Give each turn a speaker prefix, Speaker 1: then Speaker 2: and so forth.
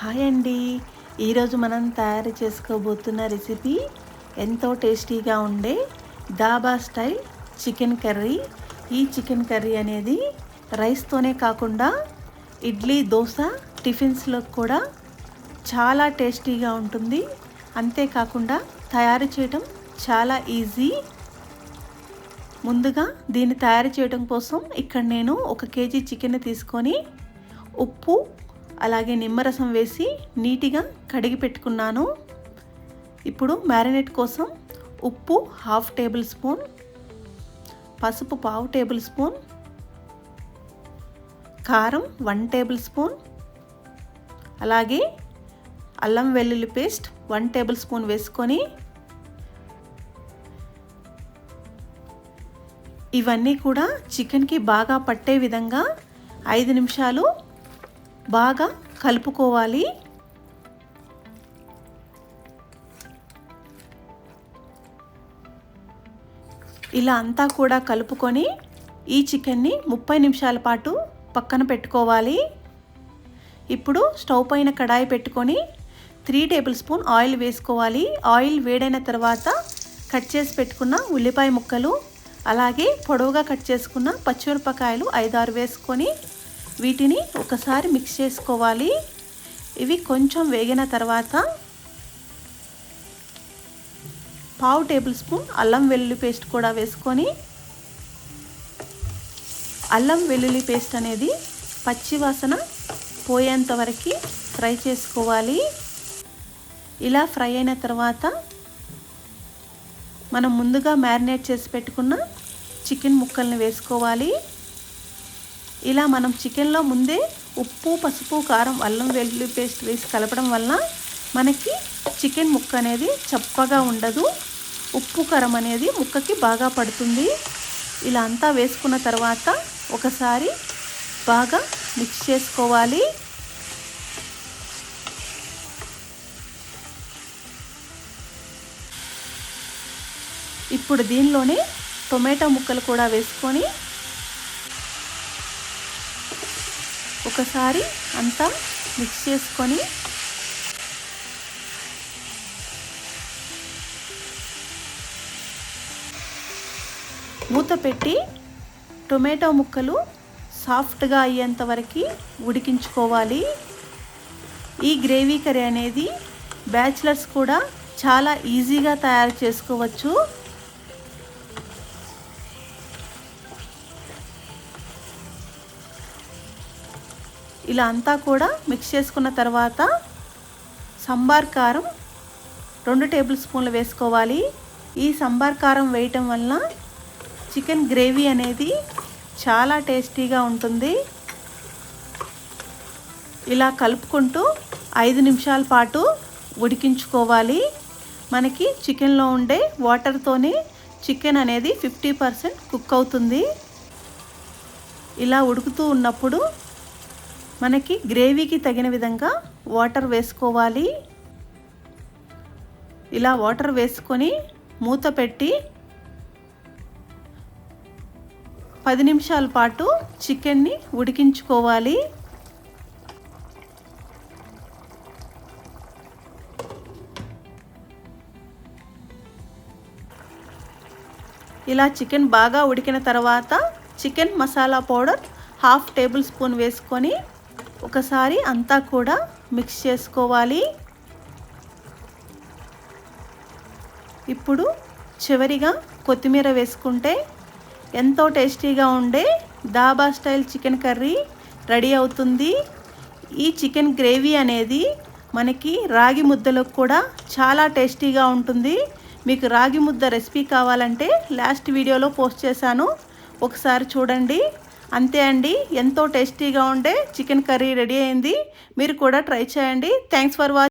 Speaker 1: Hi అండి. ఈరోజు మనం తయారు చేసుకోబోతున్న రెసిపీ ఎంతో టేస్టీగా ఉండే దాబా స్టైల్ చికెన్ కర్రీ. ఈ చికెన్ కర్రీ అనేది రైస్తోనే కాకుండా ఇడ్లీ దోశ టిఫిన్స్లో కూడా చాలా టేస్టీగా ఉంటుంది. అంతేకాకుండా తయారు చేయటం చాలా ఈజీ. ముందుగా దీన్ని తయారు చేయడం కోసం ఇక్కడ నేను ఒక కేజీ చికెన్ తీసుకొని ఉప్పు అలాగే నిమ్మరసం వేసి నీట్గా కడిగి పెట్టుకున్నాను. ఇప్పుడు మ్యారినేట్ కోసం ఉప్పు హాఫ్ టేబుల్ స్పూన్ పసుపు పావు టేబుల్ స్పూన్ కారం వన్ టేబుల్ స్పూన్ అలాగే అల్లం వెల్లుల్లి పేస్ట్ వన్ టేబుల్ స్పూన్ వేసుకొని ఇవన్నీ కూడా చికెన్కి బాగా పట్టే విధంగా ఐదు నిమిషాలు బాగా కలుపుకోవాలి. ఇలా అంతా కూడా కలుపుకొని ఈ చికెన్ని ముప్పై నిమిషాల పాటు పక్కన పెట్టుకోవాలి. ఇప్పుడు స్టవ్ పైన కడాయి పెట్టుకొని త్రీ టేబుల్ స్పూన్ ఆయిల్ వేసుకోవాలి. ఆయిల్ వేడైన తర్వాత కట్ చేసి పెట్టుకున్న ఉల్లిపాయ ముక్కలు అలాగే పొడవుగా కట్ చేసుకున్న పచ్చిమిరపకాయలు ఐదారు వేసుకొని వీటిని ఒకసారి మిక్స్ చేసుకోవాలి. ఇవి కొంచెం వేగిన తర్వాత పావు టేబుల్ స్పూన్ అల్లం వెల్లుల్లి పేస్ట్ కూడా వేసుకొని అల్లం వెల్లుల్లి పేస్ట్ అనేది పచ్చివాసన పోయేంత వరకు ఫ్రై చేసుకోవాలి. ఇలా ఫ్రై అయిన తర్వాత మనం ముందుగా మ్యారినేట్ చేసి పెట్టుకున్న చికెన్ ముక్కల్ని వేసుకోవాలి. ఇలా మనం చికెన్లో ముందే ఉప్పు పసుపు కారం అల్లం వెల్లుల్లి పేస్ట్ వేసి కలపడం వల్ల మనకి చికెన్ ముక్క అనేది చప్పగా ఉండదు. ఉప్పు కారం అనేది ముక్కకి బాగా పడుతుంది. ఇలా అంతా వేసుకున్న తర్వాత ఒకసారి బాగా మిక్స్ చేసుకోవాలి. ఇప్పుడు దీనిలోనే టొమాటో ముక్కలు కూడా వేసుకొని ఒకసారి అంతా మిక్స్ చేసుకొని మూత పెట్టి టొమాటో ముక్కలు సాఫ్ట్గా అయ్యేంత వరకు ఉడికించుకోవాలి. ఈ గ్రేవీ కర్రీ అనేది బ్యాచిలర్స్ కూడా చాలా ఈజీగా తయారు చేసుకోవచ్చు. ఇలా అంతా కూడా మిక్స్ చేసుకున్న తర్వాత సంబార్ కారం రెండు టేబుల్ స్పూన్లు వేసుకోవాలి. ఈ సంబార్ కారం వేయటం వలన చికెన్ గ్రేవీ అనేది చాలా టేస్టీగా ఉంటుంది. ఇలా కలుపుకుంటూ ఐదు నిమిషాల పాటు ఉడికించుకోవాలి. మనకి చికెన్లో ఉండే వాటర్తోనే చికెన్ అనేది ఫిఫ్టీ పర్సెంట్ కుక్ అవుతుంది. ఇలా ఉడుకుతూ ఉన్నప్పుడు మనకి గ్రేవీకి తగిన విధంగా వాటర్ వేసుకోవాలి. ఇలా వాటర్ వేసుకొని మూత పెట్టి పది నిమిషాల పాటు చికెన్ని ఉడికించుకోవాలి. ఇలా చికెన్ బాగా ఉడికిన తర్వాత chicken masala powder half tablespoon వేసుకొని ఒకసారి అంతా కూడా మిక్స్ చేసుకోవాలి. ఇప్పుడు చివరిగా కొత్తిమీర వేసుకుంటే ఎంతో టేస్టీగా ఉండే dhaba style chicken curry ready అవుతుంది. ఈ చికెన్ గ్రేవీ అనేది మనకి రాగి ముద్దలకు కూడా చాలా టేస్టీగా ఉంటుంది. మీకు రాగి ముద్ద రెసిపీ కావాలంటే లాస్ట్ వీడియోలో పోస్ట్ చేశాను. ఒకసారి చూడండి. అంతే అండి. ఎంతో టేస్టీగా ఉండే చికెన్ కర్రీ రెడీ అయింది. మీరు కూడా ట్రై చేయండి. Thanks for watching